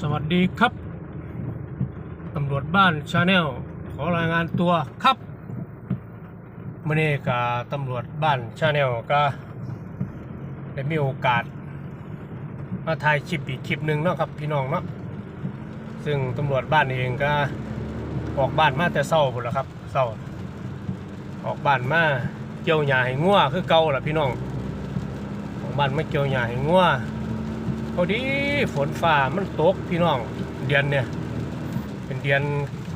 สวัสดีครับตำรวจบ้านชาแนลขอรายงานตัวครับมื่อนี้กับตำรวจบ้านชาแนลก็ได้มีโอกาส มาถ่ายคลิปอีกคลิปหนึ่งเนาะครับพี่น้องเนาะซึ่งตำรวจบ้านเองก็ออกบ้านมาแต่เศร้าหมดแล้วครับเศร้าออกบ้านมาเกี่ยวหญ้าให้งัวคือเก่าล่ะพี่น้องออกบ้านมาเกี่ยวหญ้าให้งัว พอดีฝนฟ้ามันตกพี่น้องเดือนเนี่ย เป็นเดือน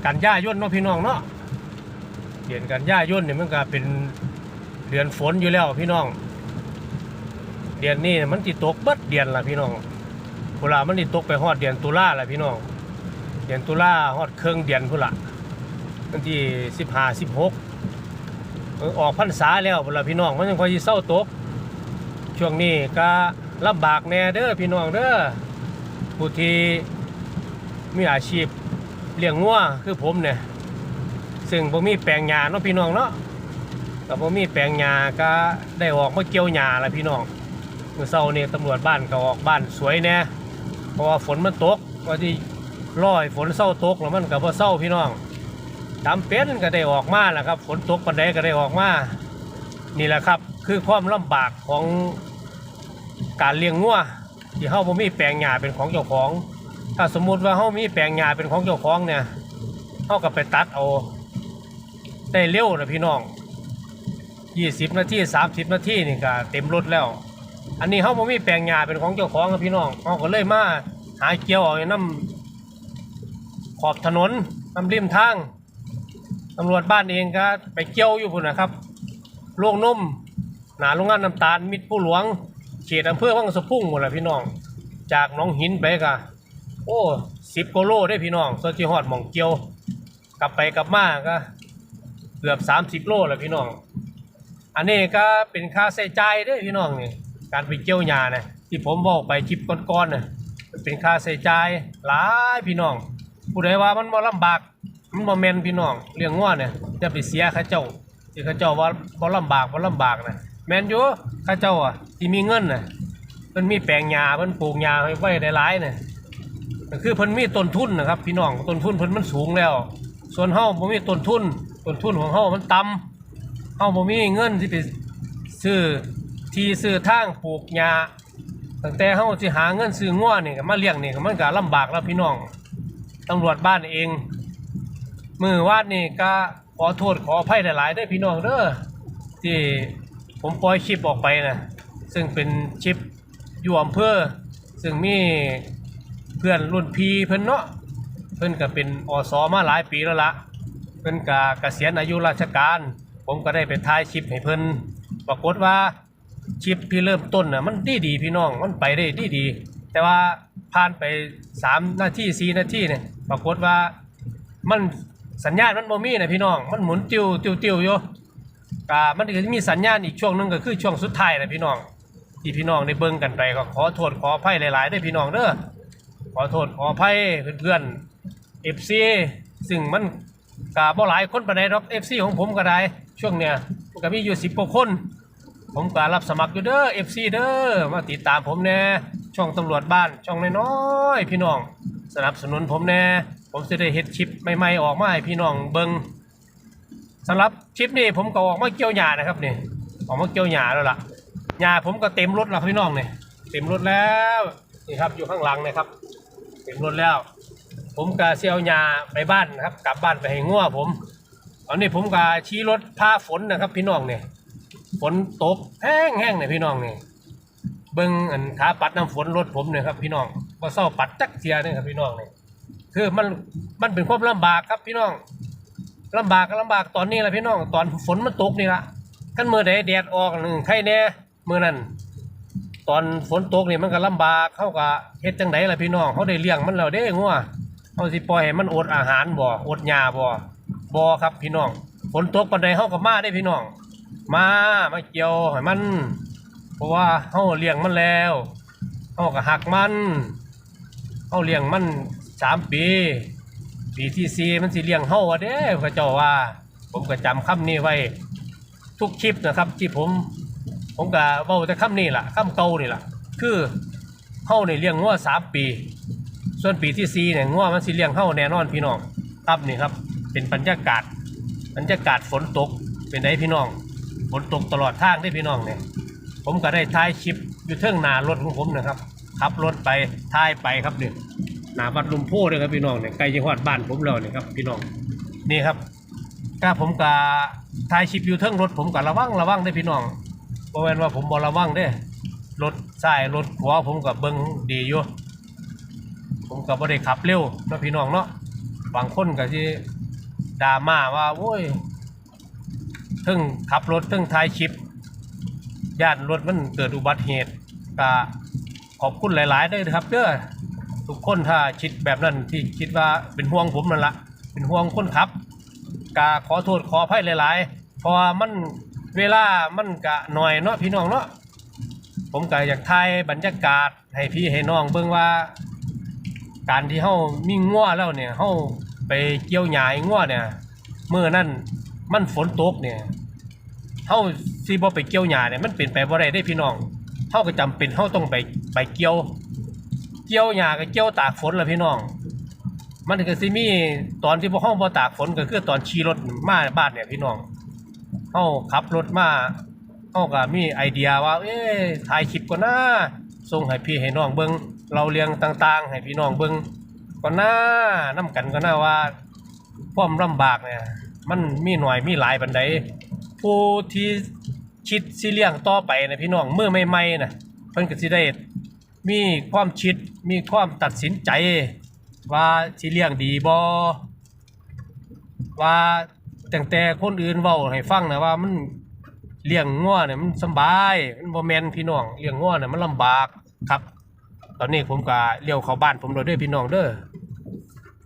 กันยายนเนาะพี่น้องเนาะเดือนกันยายนเนี่ยมันก็เป็นเดือนฝนอยู่แล้วพี่น้อง เดือนนี้มันติตกเบิดเดือนละพี่น้องเวลามันติตกไปฮอดเดือนตุลาละพี่น้อง เดือนตุลาฮอดเครื่องเดือนพุ่ละวันที่สิบห้าสิบหกออกพรรษาแล้วพุ่ละพี่น้องมันยังคอยเศร้าตก ช่วงนี้ก็ ลำบากแน่เด้อพี่น้องเด้อผู้ที่มีอาชีพเลี้ยงงัวคือผมเนี่ยซึ่งผมมีแปลงหญ้าเนาะพี่น้องเนาะแต่ผมมีแปลงหญ้าก็ได้ออกมาเกี่ยวหญ้าล้วพี่น้องเมื่อเช้านี่ตำรวจบ้านก็ออกบ้านสวยแน่เพราะว่าฝนมันตกว่าที่ร้อยฝนเศร้าตกแล้วมันก็บ่เศร้าพี่น้องจำเป็นก็ได้ออกมาแหละครับฝนตกปันใดก็ได้ออกมานี่แหละครับ คือความลำบากของ การเลี้ยงงัวที่เฮาบ่มีแปลงหญ้าเป็นของเจ้าของ ถ้าสมมุติว่าเฮามีแปลงหญ้าเป็นของเจ้าของเนี่ยเฮาก็ไปตัดเอาได้เร็วนะพี่น้อง20 นาที30 นาทีนี่ก็เต็มรถแล้ว อันนี้เฮาบ่มีแปลงหญ้าเป็นของเจ้าของนะพี่น้องเฮาก็เลยมาหาเกี่ยวเอาน้ำขอบถนนน้ำริมทางตำรวจบ้านเองก็ไปเกี่ยวอยู่พุ่นนะครับโรงนมหนาโรงงานน้ำตาลมิตรผู้หลวง เขตอำเภอวังสะพุ่งหมดแหละพี่น้อง จากน้องหินไปกะโอ้สิบกโลได้พี่น้องส่วนที่ฮอดหมองเกียว กลับไปกลับมาก็เกือบสามสิบโลแล้วพี่น้อง อันนี้ก็เป็นค่าใช้จ่ายด้อพี่น้องนี่การไปเกี่ยวหญ้านะที่ผมบอกไปคลิปก่อนๆน่ะเป็นค่าใช้จ่ายหลายพี่น้อง ผู้ใดว่ามันบ่ลำบากมันบ่แม่นพี่น้องเลี้ยงงัวเนี่ยจะไปเสียข้าเจ้าที่ข้าเจ้าว่าบ่ลำบากบ่ลำบากนะ แมนยูข้าเจ้าอะที่มีเงินน่ะเพิ่นมีแปลงหญ้าเพิ่นปลูกหญ้าไว้ไว้ได้หลายเนี่ยก็คือเพิ่นมีต้นทุนนะครับ พี่น้องต้นทุนเพิ่นมันสูงแล้ว ส่วนเฮาบ่มีต้นทุนต้นทุนของเฮามันต่ำเฮาบ่มีเงินที่ไปซื้อที่ซื้อทางปลูกหญ้าตั้งแต่เฮาสิหาเงินซื้องัวนี่ก็มาเลี้ยงนี่ก็มันก็ลำบากแล้วพี่น้องตำรวจบ้านเอง มือวาดนี่ก็ขอโทษขออภัยหลายๆเด้อพี่น้องเด้อที่ ผมปล่อยคลิปออกไปนะซึ่งเป็นคลิปอยู่อำเภอซึ่งมีเพื่อนรุ่นพี่เพิ่นเนาะเพิ่นก็เป็นอสมาหลายปีแล้วละเพิ่นก็เกษียณอายุราชการ ผมก็ได้ไปถ่ายคลิปให้เพิ่นปรากฏว่าคลิปที่เริ่มต้นน่ะมันดีดีพี่น้องมันไปได้ดีดี แต่ว่าผ่านไปสามนาทีสี่นาทีเนี่ยปรากฏว่ามันสัญญาณมันบ่มีนะพี่น้อง มันหมุนติวติวติวอยู่ กามันก็จะมีสัญญาณอีกช่วงหนึงก็คือช่วงสุดท้ายนะพี่น้องที่พี่น้องได้เบิ่งกันไปก็ขอโทษขออภัยหลายๆด้วยพี่น้องเด้อขอโทษขออภัยเพื่อนๆ FC ซึ่งมันกาบ่หลายคนปานใดดอก FC ของผมก็ได้ช่วงเนี้ยมันก็มีอยู่10กว่าคน ผมก็รับสมัครอยู่เด้อ FC เด้อมาติดตามผมแน่ช่องตำรวจบ้านช่องน้อยๆพี่น้อง สนับสนุนผมแน่ผมจะได้เฮ็ดคลิปใหม่ๆออกมาให้พี่น้องเบิ่ง สำหรับคลิปนี้ผมก็ออกมาเกี่ยวหญ้านะครับนี่ออกมาเกี่ยวหญ้าแล้วล่ะหญ้าผมก็เต็มรถแล้วพี่น้องเนี่ยเต็มรถแล้วนี่ครับอยู่ข้างหลังนะครับ เต็มรถแล้ว ผมก็เสียวหญ้าไปบ้านนะครับ กลับบ้านไปให้งัวผมตอนนี้ผมก็ชี้รถพาฝนนะครับ พี่น้องเนี่ยฝนตกแห้งแห้งเนี่ยพี่น้องเนี่ยเบิ้งอันขาปัดน้ำฝนรถผมเนี่ยครับพี่น้องว่าเศร้าปัดจักเทียเนี่ยครับพี่น้องเนี่ยคือมันมันเป็นความลำบากครับพี่น้อง ลำบากก็ลำบากตอนนี้แหละพี่น้องตอนฝนมันตกนี่ละกันมือใดแดดออกหนึ่งใครแน่มือนั้นตอนฝนตกนี่มันก็ลำบากเขาก็เฮ็ดจังไดล่ะพี่น้องเขาได้เลี้ยงมันแล้วเด้งัวเขาสิปล่อยให้มันอดอาหารบ่อดหญ้าบ่บ่ครับพี่น้องฝนตกปานใดเขาก็มาได้พี่น้อง มามาเกี่ยวให้มัน เพราะว่าเฮาเลี้ยงมันแล้วเฮาก็หักมันเฮาเลี้ยงมันสามปี ปีที่สี่มันสิเลี้ยงเฮาอะเด้พระเจ้าว่า ผมก็จำคำนี้ไว้ ทุกคลิปนะครับที่ผม ผมก็เว้าแต่คำนี้ล่ะคำเก่านี่ล่ะ คือเฮานี่เลี้ยงงัวสามปี ส่วนปีที่สี่เนี่ยง่วมันสิเลี้ยงเฮาแน่นอนพี่น้องครับนี่ครับ เป็นบรรยากาศบรรยากาศฝนตกเป็นไดพี่น้องฝนตกตลอดทางได้พี่น้องเนี่ยผมก็ได้ถ่ายคลิปอยู่เทิงนารถของผมนะครับขับรถไปถ่ายไปครับเนี่ย หน้าวัดลุมโพเลยครับพี่น้องเนี่ยใกล้จะฮอดบ้านผมแล้วเนี่ยครับพี่น้องนี่ครับก็ผมก็ถ่ายคลิปอยู่เทิงรถผมก็ระวังระวังได้พี่น้องเพราะว่าผมบ่ระวังเด้รถซ้ายรถขวผมก็เบิ่งดีอยู่ผมก็บ่ได้ขับเร็วนะพี่น้องเนาะบางคนก็สิดราม่าว่าโอ้ยเทึ่งขับรถเทึ่งถ่ายคลิปย่านรถมันเกิดอุบัติเหตุก็ขอบคุณหลายๆเด้อครับเด้อ ทุกคนถ้าคิดแบบนั้นที่คิดว่าเป็นห่วงผมนั่นละเป็นห่วงคนขับก็ขอโทษขออภัยหลายๆเพราะว่ามันเวลามันกะหน่อยเนาะพี่น้องเนาะผมก็อยากถ่ายบรรยากาศให้พี่ให้น้องเบิ่งว่า การที่เฮามีงัวแล้วเนี่ยเฮาไปเกี่ยวหญ้าให้งัวเนี่ยเมื่อนั้นมันฝนตกเนี่ยเฮาสิบ่ไปเกี่ยวหญ้าเนี่ยมันเป็นไปบ่ได้เด้พี่น้องเฮาก็จำเป็นเฮาต้องไปไปเกี่ยว เกี่ยวหญ้าก็เกี่ยวตากฝนล่ะพี่น้อง มันก็สิมีตอนที่พวกเฮาบ่ตากฝนก็คือตอนขี่รถมาบ้านเนี่ยพี่น้องเฮาขับรถมาเฮาก็มีไอเดียว่า เอ๊ะถ่ายคลิปก่อนนะส่งให้พี่ให้น้องเบิ่งเราเรียงต่าง ๆ ให้พี่น้องเบิ่งก่อนนะนํกันก็น่าว่าความลำบากเนี่ยมันมีหน่อยมีหลายปานใดผู้ที่คิดสิเลี้ยงต่อไปนะพี่น้องเมื่อใหม่ๆน่ะเพิ่นก็สิได้ มีความคิดมีความตัดสินใจ ว่าสิเลี้ยงดีบ่ว่าแตั้งแต่คนอื่นเว้าให้ฟังนะว่ามันเลี้ยงงัวเนี่ยมันสบายมันบ่แมนพี่น้องเลี้ยงงัวเนี่ยมันลำบากครับ ตอนนี้ผมก็เลี้ยวเข้าบ้านผมแล้วเด้อพี่น้องเด้อ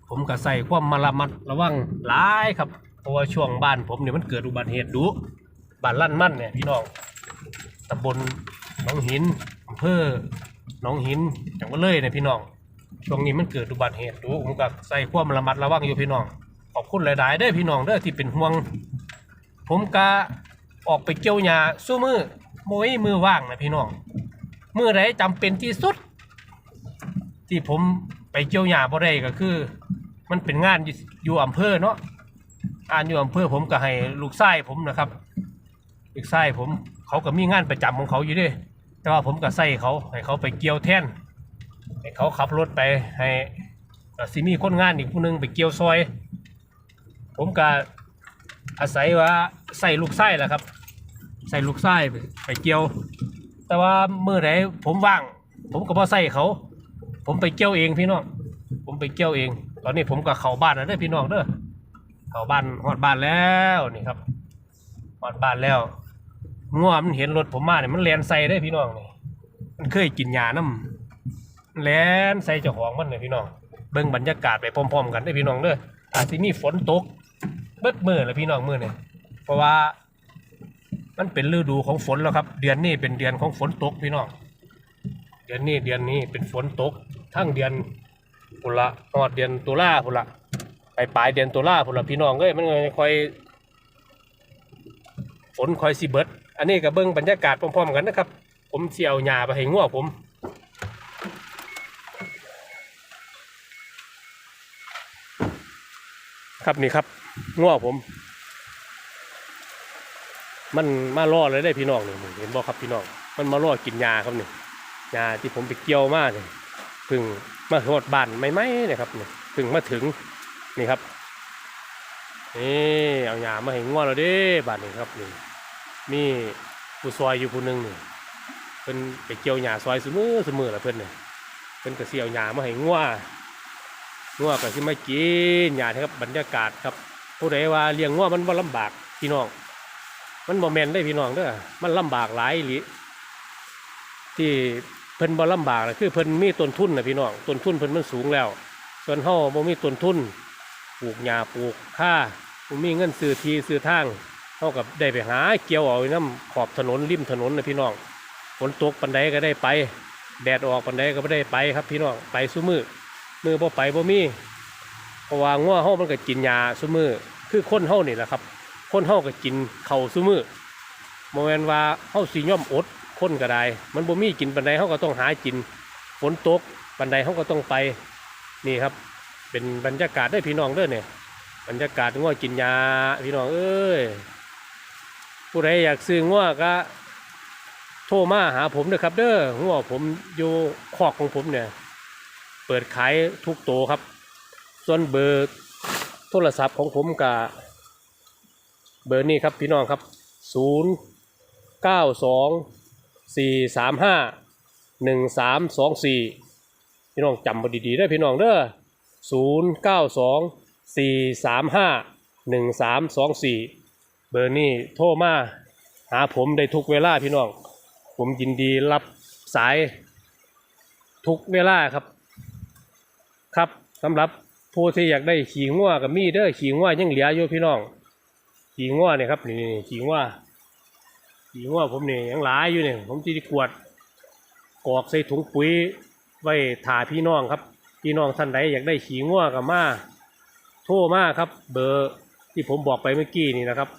ผมก็ใส่ความมาระมัดระวังหลายครับเพราะว่าช่วงบ้านผมเนี่ยมันเกิดอุบัติเหตุดุบ้านลั่นมั่นเนี่ยพี่น้องตำบลหนองหินอำเภอ น้องหินจังหวัดเลยเนี่ยพี่น้อง ช่วงนี้มันเกิดอุบัติเหตุดูผมก็ใส่ความระมัดระวังอยู่พี่น้อง ขอบคุณหลายๆเด้อพี่น้องเด้อที่เป็นห่วง ผมก็ออกไปเกี่ยวหญ้าสู้มือโมยมือว่างนะพี่น้องมือไหนจำเป็นที่สุด ที่ผมไปเกี่ยวหญ้าบ่ได้ก็คือ มันเป็นงานอยู่อยู่อำเภอเนาะงานอยู่อำเภอผมก็ให้ลูกชายผมนะครับ ลูกชายผมเขาก็มีงานประจำของเขาอยู่ด้วย แต่ว่าผมก็ใส่เขาให้เขาไปเกี่ยวแท่นให้เขาขับรถไปให้ก็สิมีคนงานอีกผู้หนึงไปเกี่ยวซอย ผมก็อาศัยว่าใส่ลูกไส้แหละครับ ใส่ลูกไส้ไปเกี่ยว แต่ว่าเมื่อไหนผมว่าง ผมก็พอใส่เขา ผมไปเกี่ยวเองพี่น้องผมไปเกี่ยวเอง ตอนนี้ผมก็เข้าบ้านแล้วเด้อพี่น้องเด้อเข้าบ้านฮอดบ้านแล้วนี่ครับฮอดบ้านแล้ว ง่วมันเห็นรถผมมาเนี่ยมันแลนใส่ได้พี่น้องนี่มันเคยกินยาน้ำแลนใส่เจ้าของมันเลยพี่น้องเบิ่งบรรยากาศไปพร้อม ๆ กันได้พี่น้องเด้ออาจสิมีฝนตกเบิดมือเลยพี่น้องมือเนี่ยเพราะว่ามันเป็นฤดูของฝนแล้วครับ เดือนนี้เป็นเดือนของฝนตกพี่น้องเดือนนี้เดือนนี้เป็นฝนตก ทั้งเดือนพุละหอดเดือนตุลาพุละไปปลายเดือนตุลาพุละพี่น้องเอ้ยมันเลยค่อยฝนค่อยสิเบิด อันนี้ก็เบิ่งบรรยากาศพร้อมๆกันนะครับ ผมเสียวหญ้าไปให้งัวผมครับนี่ครับง้อผม มันมาล่อเลยได้พี่น้องนี่เห็นบ่ครับพี่น้องมันมาล่อกินยาครับนี่ยาที่ผมไปเกี่ยวมาเนี่ยพึ่งมาโหดบ้านไม่ไหมเนี่ยครับนี่พึ่งมาถึงนี่ครับนี่เอายามาให้ง้อเราด้บ้านนี้ครับนี่ มีผู้ซอยอยู่ผู้หนึ่งนี่เพิ่นไปเกี่ยวหญ้าซอยเสมอเสมอละเพิ่นเนี่ยเพิ่นก็สิเอาหญ้ามาให้ง้องัวก็สิมากินหญ้าครับบรรยากาศครับ ผู้ใดว่าเลี้ยงงัวมันบ่ลำบากพี่น้อง มันบ่แม่นได้พี่น้องเด้อมันลำบากหลายหลีที่เพิ่นบ่ลำบากนะคือเพิ่นมีต้นทุนนะพี่น้องต้นทุนเพิ่นมันสูงแล้ว ส่วนเฮาบ่มีต้นทุนปลูกหญ้าปลูกข้าบ่มีเงินซื้อทีซื้อทาง เฮากับได้ไปหาเกี่ยวเอาน้ำขอบถนนริมถนนนะพี่น้องฝนตกปันใดก็ได้ไป แดดออกปันใดก็ไม่ได้ไปครับพี่น้องไปซุมือมือบ่ไปบ่มีเพราะว่างัวเฮามันก็กินยาซุมือคือคนเฮานี่แหละครับ คนเฮาก็กินเข้าวซุมือบ่แม่นว่าเฮาสิย่อมอดคนก็ได้ มันบ่มีกินปานใดเฮาก็ต้องหากินฝนตกปานใดเฮาก็ต้องไปนี่ครับ เป็นบรรยากาศได้พี่น้องเด้อเนี่ยบรรยากาศง่วกินยาพี่น้องเอ้ย ผู้ใดอยากซื้อง่วก็โทรมาหาผมเด้อครับ เด้อง่วผมอยู่คอกของผมเนี่ย เปิดขายทุกโตครับ ส่วนเบอร์โทรศัพท์ของผมกับเบอร์นี้ครับพี่น้องครับศูนย์เก้าสองสี่สามห้าหนึ่งสามสองสี่พี่น้องจำมาดีๆได้พี่น้องเด้อศูนย์เก้าสองสี่สามห้าหนึ่งสามสองสี่ เบอร์นี้โทรมาหาผมได้ทุกเวลาพี่น้อง ผมยินดีรับสายทุกเวลาครับ ครับสำหรับผู้ที่อยากได้ขี่งัวกับมีเด้อขี่งัวยังเหลืออยู่พี่น้อง ขี่งัวเนี่ยครับนี่ขี่งัวขี่งัวผมเนี่ยยังหลายอยู่เนี่ยผมจะกวดกอกใส่ถุงปุ๋ยไว้ถ่าพี่น้องครับ พี่น้องท่านใดอยากได้ขี่งัวกับมาโทรมาครับ เบอร์ที่ผมบอกไปเมื่อกี้นี่นะครับ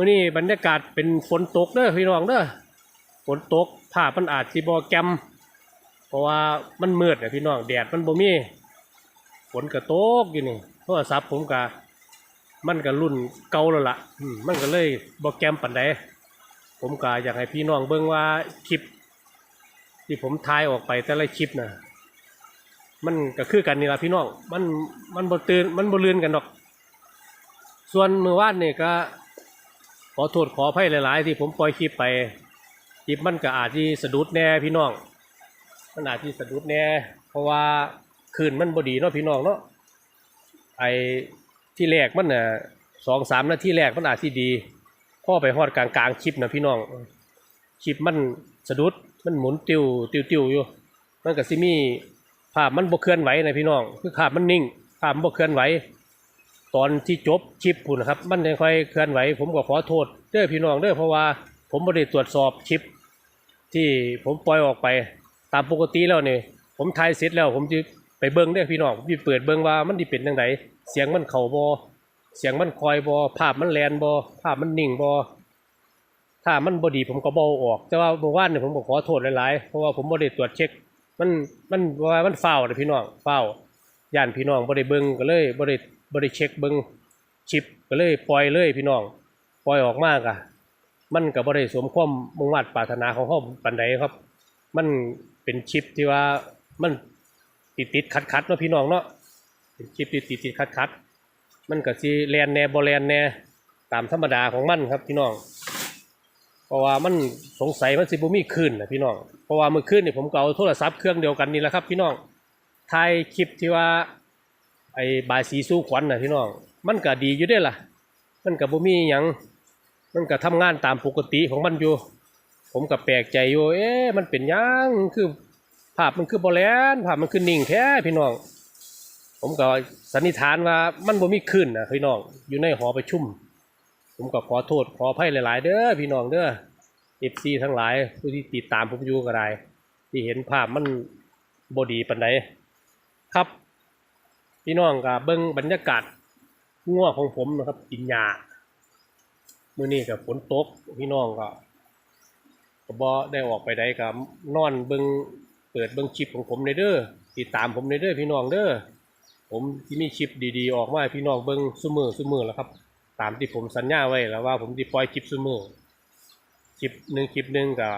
มื่อนี้บรรยากาศเป็นฝนตกเด้อพี่น้องเด้อฝนตกภาพมันอาจสิบอแกมเพราะว่ามันมืดนะพี่น้องแดดมันบ่มีฝนก็ตกอยู่นี่โทรศัพท์ผมก็มันก็รุ่นเก่าแล้วล่ะมันก็เลยบ่แกมปานใดผมก็อยากให้พี่น้องเบิ่งว่าคลิป ที่ผมถ่ายออกไปแต่ละคลิปน่ะมันก็คือกันนี่ละพี่น้อง มันมันบ่ตื่นมันบ่เลื่อนกันดอก ส่วนมื้อวานนี่ก็ อโทษขออภัยหลาย ๆ ที่ผมปล่อยคลิปไปคลิปมันก็อาจสิสะดุดแน่พี่น้องมันอาจที่สะดุดแน่เพราะว่าคืนมันบดีเนาะพี่น้องเนาะไอ้ที่แรกมันน่ะสองสามนาทีแรกมันอาจที่ดีพ่อไปฮอดกลางกลางๆคลิปนะพี่น้องคลิปมันสะดุดมันหมุนติวติวติวอยู่มันก็สิมี่ภาพมันบ่เคลื่อนไหวนะพี่น้อง คือภาพมันนิ่งภาพมันบ่เคลื่อนไหว ตอนที่จบคลิปพุ่นะครับมันยังค่อยเคลื่อนไหว ผมก็ขอโทษเด้อพี่น้องเด้อเพราะว่าผมบ่ได้ตรวจสอบคลิป ที่ผมปล่อยออกไปตามปกติแล้วเนี่ยผมถ่ายเสร็จแล้วผมจะไปเบิ้งได้อพี่น้องผมจะเปิดเบิ้งว่ามันดิเป็นยังไงเสียงมันเข่าบอเสียงมันคอยบอภาพมันแลนบอภาพมันนิ่งบอถ้ามันบอดีผมก็บอออก แต่ว่าเมื่อวานเนี่ยผมก็ขอโทษหลายๆเพราะว่าผมบ่ได้ตรวจเช็ค มันมันว่ามันเฝ้าเลยพี่น้องเฝ้าย่านพี่น้องบ่ได้เบิ้งก็เลยบ่ได้ บ่ได้เช็คเบิ้งชิปก็เลยปล่อยเลยพี่น้องปล่อยออกมากอะมันก็บ่ได้สมความมุ่งมั่นปรารถนาของเฮาปานใดครับ มันเป็นชิปที่ว่ามันติดติดขัดขัดเนาะพี่น้องเนาะเป็นชิปที่ติดติดขัดขัดมันก็สิแลนแน่บ่แลนแน่ตามธรรมดาของมันครับพี่น้อง เพราะว่ามันสงสัยมันสิบ่มีคลื่นนะพี่น้องเพราะว่าเมื่อคืนนี่ผมก็เอาโทรศัพท์เครื่องเดียวกันนี่แหละครับ พี่น้องถ่ายคลิปที่ว่า ไอ้บายสีสู้ขวัญนะพี่น้อง มันก็ดีอยู่เด้ล่ะ มันก็บ่มีหยัง มันก็ทำงานตามปกติของมันอยู่ ผมก็แปลกใจอยู่ เอ๊ะมันเป็นยังคือภาพมันคือบอแลนภาพมันคือนิ่งแท้พี่น้อง ผมก็สันนิษฐานว่ามันบ่มีคลื่นนะพี่น้อง อยู่ในหอประชุม ผมก็ขอโทษขออภัยหลาย ๆ เด้อพี่น้องเด้อเอฟซีทั้งหลายผู้ที่ติดตามผมอยู่ก็ได้ที่เห็นภาพมันบดีปานใดครับ พี่น้องก็เบิ่งบรรยากาศงัวของผมนะครับกินหญ้ามื้อนี้ก็ฝนตกพี่น้องก็ก็บ่ได้ออกไปใดกับนอนเบิงเปิดเบิงคลิปของผมในเด้อติดตามผมในเด้อพี่น้องเด้อผมที่มีคลิปดีๆ ออกมาพี่น้องเบิงซุมือซุมือแล้วครับ ตามที่ผมสัญญาไว้แล้วว่าผมจะปล่อยคลิปซุมือคลิปหนึ่งคลิปหนึ่งกับ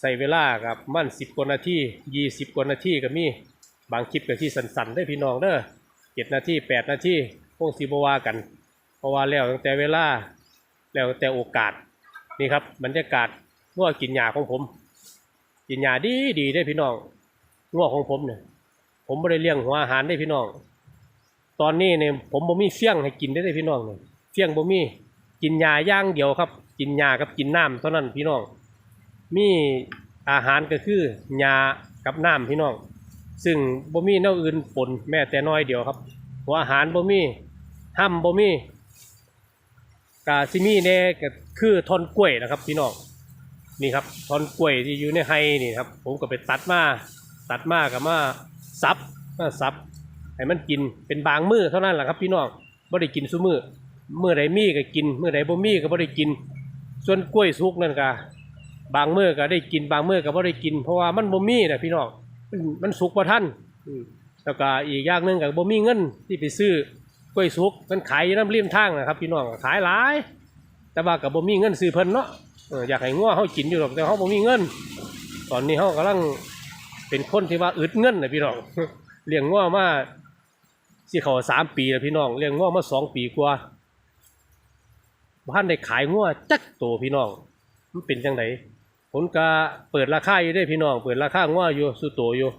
ใส่เวลากับมันสิบกว่านาทียี่สิบกว่านาทีก็มี บางคลิปก็ที่สั้นๆได้พี่น้องเด้อเจ็ดนาทีแปดนาทีพวกสีบวากัน เพราะว่าแล้วตั้งแต่เวลาแล้วแต่โอกาสนี่ครับบรรยากาศงัวกินหญ้าของผม กินหญ้าดีดีได้พี่น้องงัวของผมเนี่ยผมไม่ได้เลี้ยงหัวอาหารได้พี่น้อง ตอนนี้เนี่ยผมบ่มีเฟี้ยงให้กินได้อเด้พี่น้องเนี่ยเฟี้ยงบ่มีกินหญ้าย่างเดียวครับ กินหญ้ากับกินน้ำเท่านั้นพี่น้อง มีอาหารก็คือหญ้ากับน้ำพี่น้อง ซึ่งบ่มีแนวอื่นปนแม้แต่น้อยเดียวครับ หัวอาหารบ่มีห้ำบ่มีกาซิมีแน่ก็คือทอนกล้วยนะครับพี่น้องนี่ครับทอนกล้วยที่อยู่ในไฮนี่ครับ ผมก็ไปตัดมาตัดมากับมาซับมาซับให้มันกินเป็นบางมือเท่านั้นแหละครับ พี่น้องบ่ได้กินซุมือเมื่อใดมีก็กิน เมื่อใดบ่มีก็บ่ได้กิน ส่วนกล้วยสุกนั่นก็บางมือก็ได้กินบางมือก็บ่ได้กิน เพราะว่ามันบ่มีนะพี่น้อง มันมันสุกบ่ทันแล้วก็อีกอย่างหนึ่งก็บ่มีเงินที่ไปซื้อกล้วยสุกมันขายอยู่น้ำริมทางนะครับพี่น้องขายหลาย แต่ว่าก็บ่มีเงินซื้อเพิ่นเนาะอยากให้งัวเฮากินอยู่หรอกแต่เฮาบ่มีเงิน ตอนนี้เฮากำลังเป็นคนที่ว่าอึดเงินนะพี่น้องเลี้ยงงัวมาสิเขาสามปีแล้วพี่น้องเลี้ยงงัวมาสองปีกว่าบ้านได้ขายงัวจักโตวพี่น้องมันเป็นจังได ผมก็เปิดราคาอยู่ได้พี่น้อง เปิดราคางัวอยู่สุโตอยู่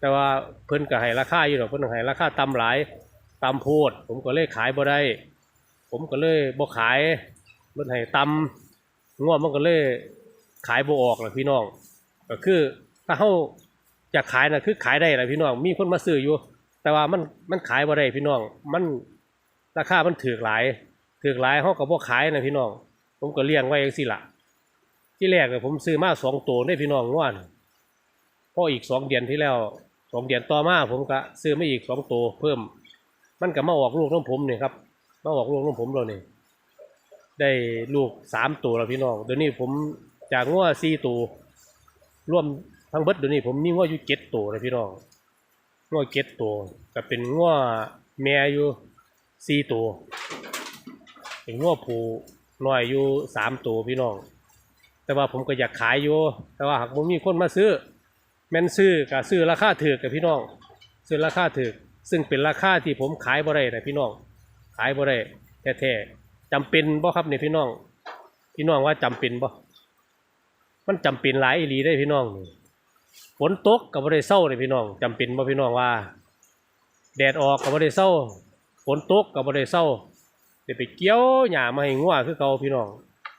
แต่ว่าเพิ่นก็ให้ราคาอยู่หรอกเพิ่นให้ราคาต่ำหลายต่ำโพด ผมก็เลยขายบ่ได้ ผมก็เลยบ่ขายเพิ่นให้ต่ำงัวมันก็เลยขายบ่ออกล่ะพี่น้อง ก็คือถ้าเฮาอยากขายนะคือขายได้แหละพี่น้อง มีคนมาซื้ออยู่ แต่ว่ามันมันขายบ่ได้พี่น้อง มันราคามันถูกหลายถูกหลายเฮาก็บ่ขายนะพี่น้อง ผมก็เลี้ยงไว้จังซี่ล่ะ ที่แรกเนี่ยผมซื้อมาสองตัวได้พี่น้องง่วนพออีกสองเดือนที่แล้วสองเดือนต่อมาผมก็ซื้อมาอีกสองตัวเพิ่ม มันก็มาออกลูกน้องผมเนี่ยครับมาออกลูกน้องผมเราเนี่ได้ลูกสามตัวแล้วพี่น้องเดี๋ยวนี้ผมจากงัวสี่ตัวรวมทั้งเบิดเดี๋ยวนี้ผมมีงัวอยู่เจ็ดตัวเลยพี่น้องงัวเจ็ดตัวก็เป็นงัวแม่อยู่สี่ตัวเป็นงัวผูน้อยอยู่สามตัวพี่น้อง แต่ว่าผมก็อยากขายอยู่ แต่ว่าหากผมมีคนมาซื้อ แม่นซื้อก็ซื้อราคาถือกับพี่น้อง ซื้อราคาถือซึ่งเป็นราคาที่ผมขายบ่ได้นะพี่น้อง ขายบ่ได้แท้ๆจำเป็นบ่ครับเนี่ยพี่น้อง พี่น้องว่าจำเป็นบ่มันจำเป็นหลายอีหลีได้พี่น้องนี่ฝนตกก็บ่ได้เศร้าเลยพี่น้องจำเป็นบ่พี่น้องว่า แดดออกก็บ่ได้เศร้าฝนตกก็บ่ได้เศร้าได้ไปเกี่ยวหญ้ามาให้งัวคือเก่าพี่น้อง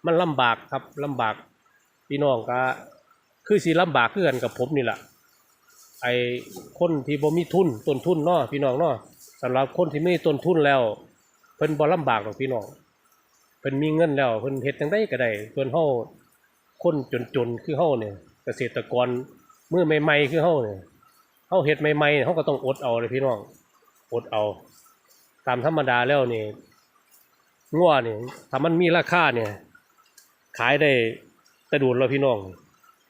มันลำบากครับลำบาก พี่น้องก็คือสิลำบากคือกันกับผมนี่แหละไอ้คนที่บ่มีทุนต้นทุนเนาะพี่น้องเนาะสำหรับคนที่ไม่มีต้นทุนแล้ว เพิ่นบ่ลำบากหรอกพี่น้องเพิ่นมีเงินแล้วเพิ่นเฮ็ดจังไดก็ได้ส่วนเฮาคนจนๆคือเฮาเนี่ยเกษตรกรเมื่อใหม่ๆคือเฮาเนี่ยเฮาเฮ็ดใหม่ๆเฮาก็ต้องอดเอาเลยพี่น้องอดเอา ตามธรรมดาแล้วนี่งัวนี่ถ้ามันมีราคาเนี่ยขายได้ แต่ดูนเราพี่น้อง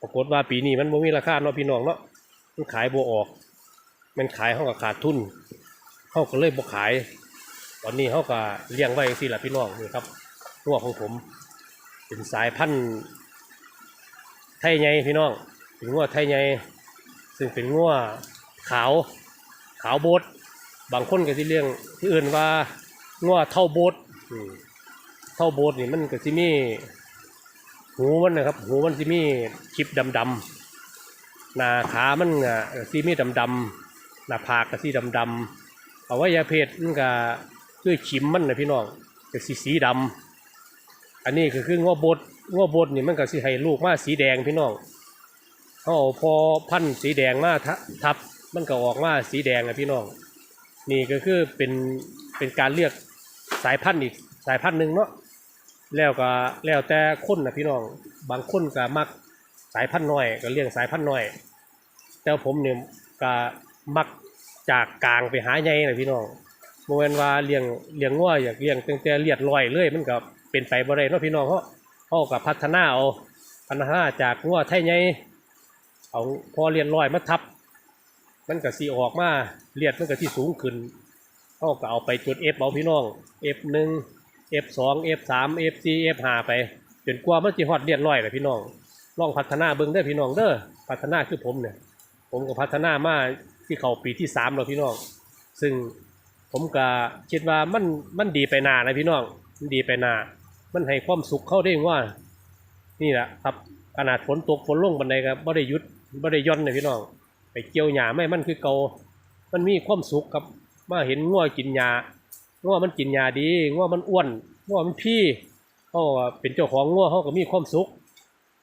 ปรากฏว่าปีนี้มันบ่มีราคาเนาะพี่น้องเนาะ มันขายบ่ออก มันขายเฮาก็ขาดทุนเฮาก็เลยบ่ขายตอนนี้เฮาก็เลี้ยงไว้จังซี่ละพี่น้องนี่ครับงัวของผม เป็นสายพันธุ์ไทยใหญ่พี่น้อง เป็นงัวไทยใหญ่ซึ่งเป็นงัวขาว ขาวโบดบางคนก็สิเลี้ยงที่อื่นว่างัวเท่าโบดเท่าโบดนี่มันก็สิมี หูมันนะครับ หูมันสิมีชิปดำดำๆหน้าขามันก็สิมีดำดำๆหน้าผากก็สีดำดำๆอาไวัยวะเพศมันก็คือขิมมันนะพี่น้องก็สีสีดำอันนี้ก็คือง้อบดง้อบดนี่มันก็สิให้ลูกมาสีแดงพี่น้องเขาพอพันธ์สีแดงมาททับมันก็ออกมาสีแดงนะพี่น้อง นี่ก็คือเป็นเป็นการเลือกสายพันธุ์อีกสายพันธุ์หนึ่งเนาะ แล้วก็แล้วแต่คนนะพี่น้อง บางคนก็มักสายพันธุ์น้อย ก็เลี้ยงสายพันธุ์น้อย แต่ผมเนี่ยก็มักจากกลางไปหาใหญ่นะพี่น้องโมเมนว่าเลี้ยงเลี้ยงงัวอยากเลี้ยงตั้งแต่เลียดลอยเลยมันก็เป็นไปบ่ได้เนาะพี่น้องเพราเขาก็พัฒนาเอาพัฒนาจากงัวไทยใหญ่เอาพอเลียดลอยมาทับ มันก็สีออกมาเลียดมันก็ที่สูงขึ้นเขาก็เอาไปจุด F เอาพี่น้อง F1 F2 F3 F4 F5 ไปจนกว่ามันจะฮอดเรียนร้อยเลยพี่น้องลองพัฒนาเบิ่งเด้พี่น้องเด้อพัฒนาคือผมเนี่ยผมก็พัฒนามาที่เขาปีที่สามแล้วพี่น้อง ซึ่งผมก็คิดว่ามันมันดีไปนานะพี่น้องมันดีไปนา มันให้ความสุขเข้าได้ว่า นี่แหละครับขนาดฝนตกฝนลงบันไดครับบ่ได้ยุดบ่ได้ย่อนเลยพี่น้อง ไปเกี่ยวหญ้าไม่มันคือเกามันมีความสุขครับมาเห็นงัวกินหญ้า งัวมันกินยาดีงัวมันอ้วนงัวมันพี่เขาเป็นเจ้าของงัวเขาก็มีความสุข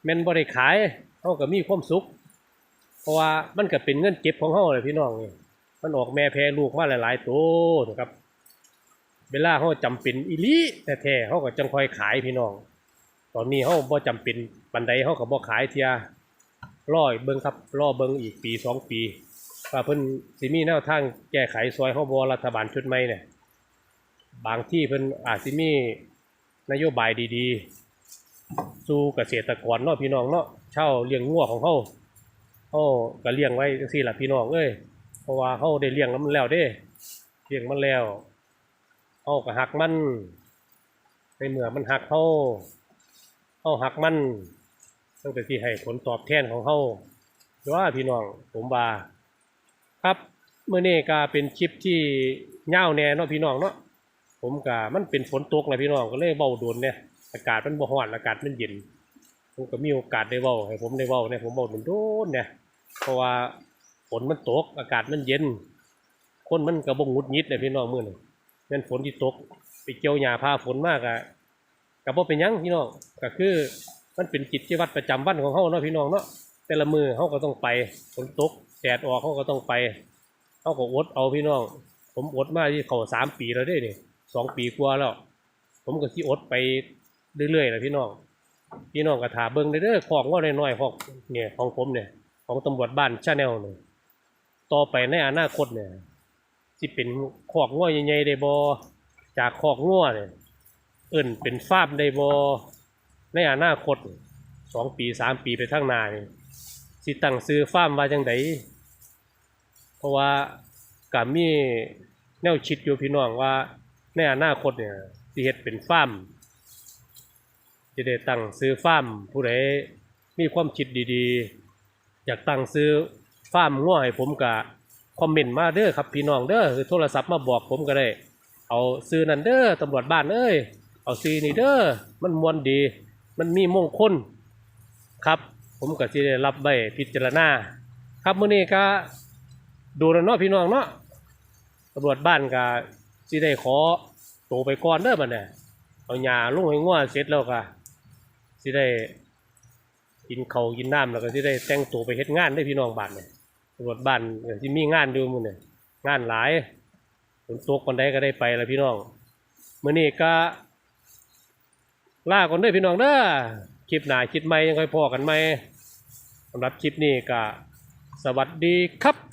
แม่นบ่ได้ขายเขาก็มีความสุข เพราะว่ามันก็เป็นเงินเก็บของเขาเลยพี่น้องนี่มันออกแม่แพรลูกมาหลายๆตัวนะครับ เวลาเขาจำเป็นอีหลีแท้ๆเขาก็จังคอยขายพี่น้อง ตอนนี้เขาบ่จำเป็นปันใดเขาก็บ่ขายเทียรออีกเบิ่งครับรอเบิ่งอีกปีสองปีว่าเพิ่นสิมีแนวทางแก้ไขซอยเขาบ่รัฐบาลชุดใหม่เนี่ย บางที่เพิ่นอาจสิมีนโยบายดีๆ สู่เกษตรกรเนาะพี่น้องเนาะเช่าเลี้ยงงัวของเขาเขาก็เลี้ยงไว้จังซี่ล่ะพี่น้องเอ้ยเพราะว่าเขาได้เลี้ยงมันแล้วเด้เลี้ยงมันแล้วเขาก็หักมันในเมื่อมันหักเขาเขาหักมันตั้งแต่ที่ให้ผลตอบแทนของเขาว่าพี่น้องผมว่าครับเมื่อนี้ก็เป็นคลิปที่เง่าวแน่เนาะพี่น้องเนาะ ผมก็มันเป็นฝนตกนะพี่น้องก็เลยเบาโดนเนี่ยอากาศมันบ่ร้อนอากาศมันเย็นผมก็มีโอกาสได้เว้าให้ผมได้เว้าเนี่ยผมเว้าโดนๆเนี่ยเพราะว่าฝนมันตก อากาศมันเย็น คนมันก็บ่งุดหงิดเลยพี่น้องมื้อนี้แม่นฝนที่ตก ไปเกี่ยวหญ้าพาฝนมากอะก็บ่เป็นยังพี่น้องก็คือมันเป็นกิจวัตรประจำวันของเฮาเนาะพี่น้องเนาะแต่ละมือเฮาก็ต้องไปฝนตกแดดออกเฮาก็ต้องไปเฮาก็อดเอาพี่น้อง ผมอดมาที่เขาสามปีแล้วเด้เนี่ย สองปีกว่าแล้ว ผมก็สิอดไปเรื่อยๆแหละพี่น้อง พี่น้องก็ถาเบิ่งเด้อเด้อของว่าน้อยๆของเนี่ยของผมเนี่ย ของตำรวจบ้านชาแนลเนี่ยต่อไปในอนาคตเนี่ยสิเป็นคอกง้อใหญ่ๆได้บ่จากคอกง้อเนี่ยเอิ้นเป็นฟาร์มได้บ่ในอนาคตสองปีสามปีไปข้งนานี่สิตั้งซื้อฟาร์มว่าจังไดเพราะว่าก็มีแนวคิดอยู่พี่น้องว่า ในอนาคตเนี่ยสิเฮ็ดเป็นฟาร์มจะได้ตั้งซื้อฟาร์มผู้ใดมีความคิดดีๆ อยากตั้งซื้อฟาร์มง่วให้ผมก็คอมเมนต์มาเด้อครับพี่น้องเด้อหรือโทรศัพท์มาบอกผมก็ได้ เอาซื้อนั่นเด้อตำรวจบ้านเอ้ยเอาซื้อนี่เด้อมันมวนดี มันมีมงคลครับ ผมก็สิได้รับไว้พิจารณาครับมื้อนี้ก็ดูแล้วเนาะพี่น้องเนาะตำรวจบ้านก็ สิได้ขอตัวไปก่อนเด้อบัดเนี่ยเอาหญ้าลงให้งัวเสร็จแล้วก็สิได้กินเขากินน้ำแล้วก็สิได้แต่งตัวไปเฮ็ดงานได้พี่น้องบ้านเนี่ยตำรวจบ้านก็สิมีงานดูมื้อเนี่ยงานหลายฝนตกวันใดก็ได้ไปแล้วพี่น้องเมื้อนี้ก็ลาก่อนเด้พี่น้องเด้อคลิปหนาคลิปใหม่ยังค่อยพอกันใหมสำหรับคลิปนี้ก็สวัสดีครับ